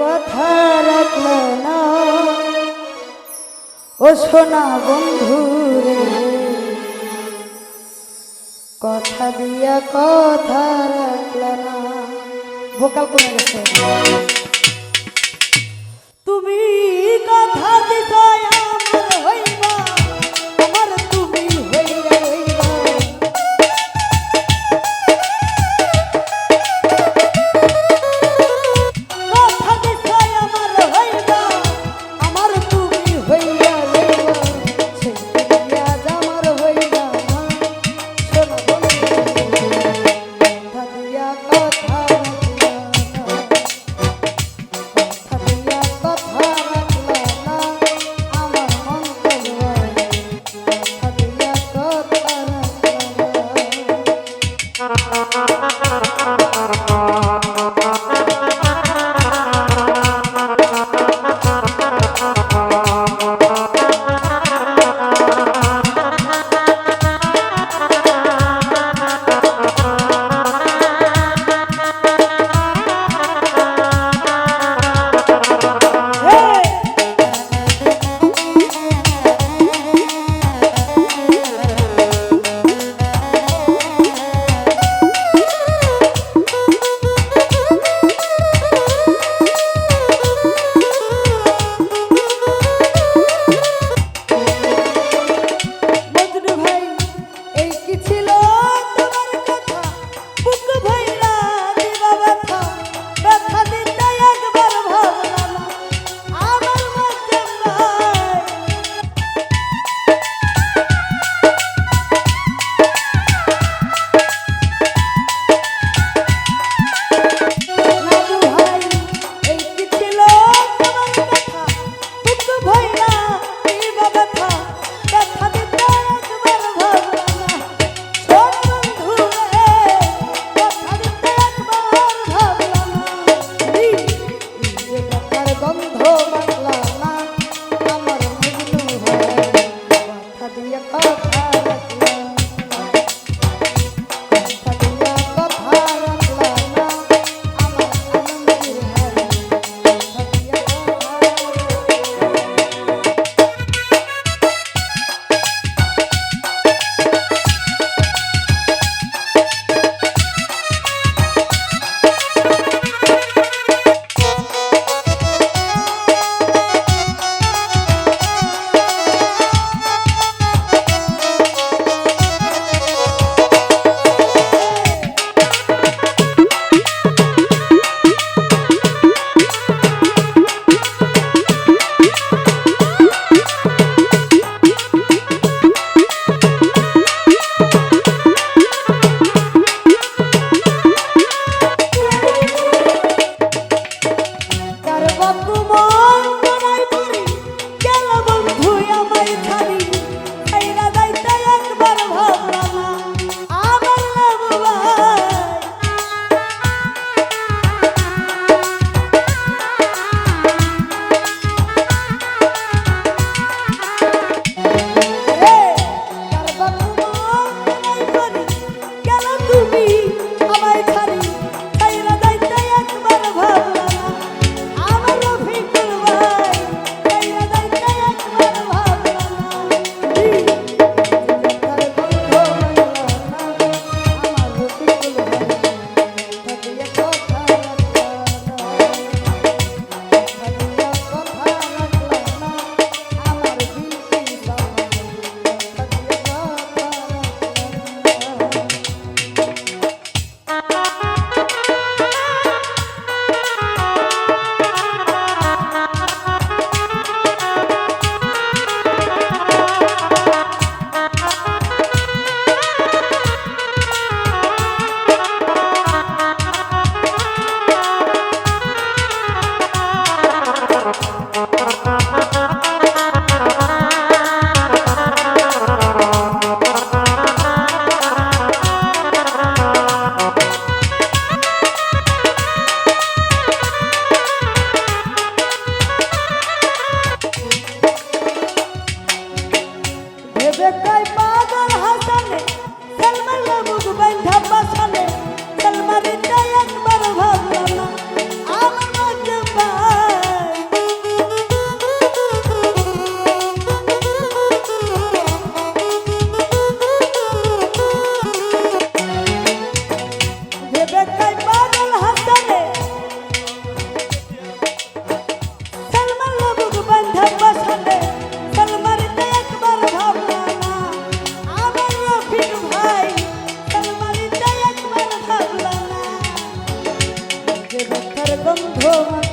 কথা রাখল না। ও সোনা বন্ধু রে, কথা দিয়া কথা রাখল না। ভোকাল কমে গেছে। দেবে কয় পাগল হাসানে সেলমার লেবু বাইন্ধা পাছানে বন্ধু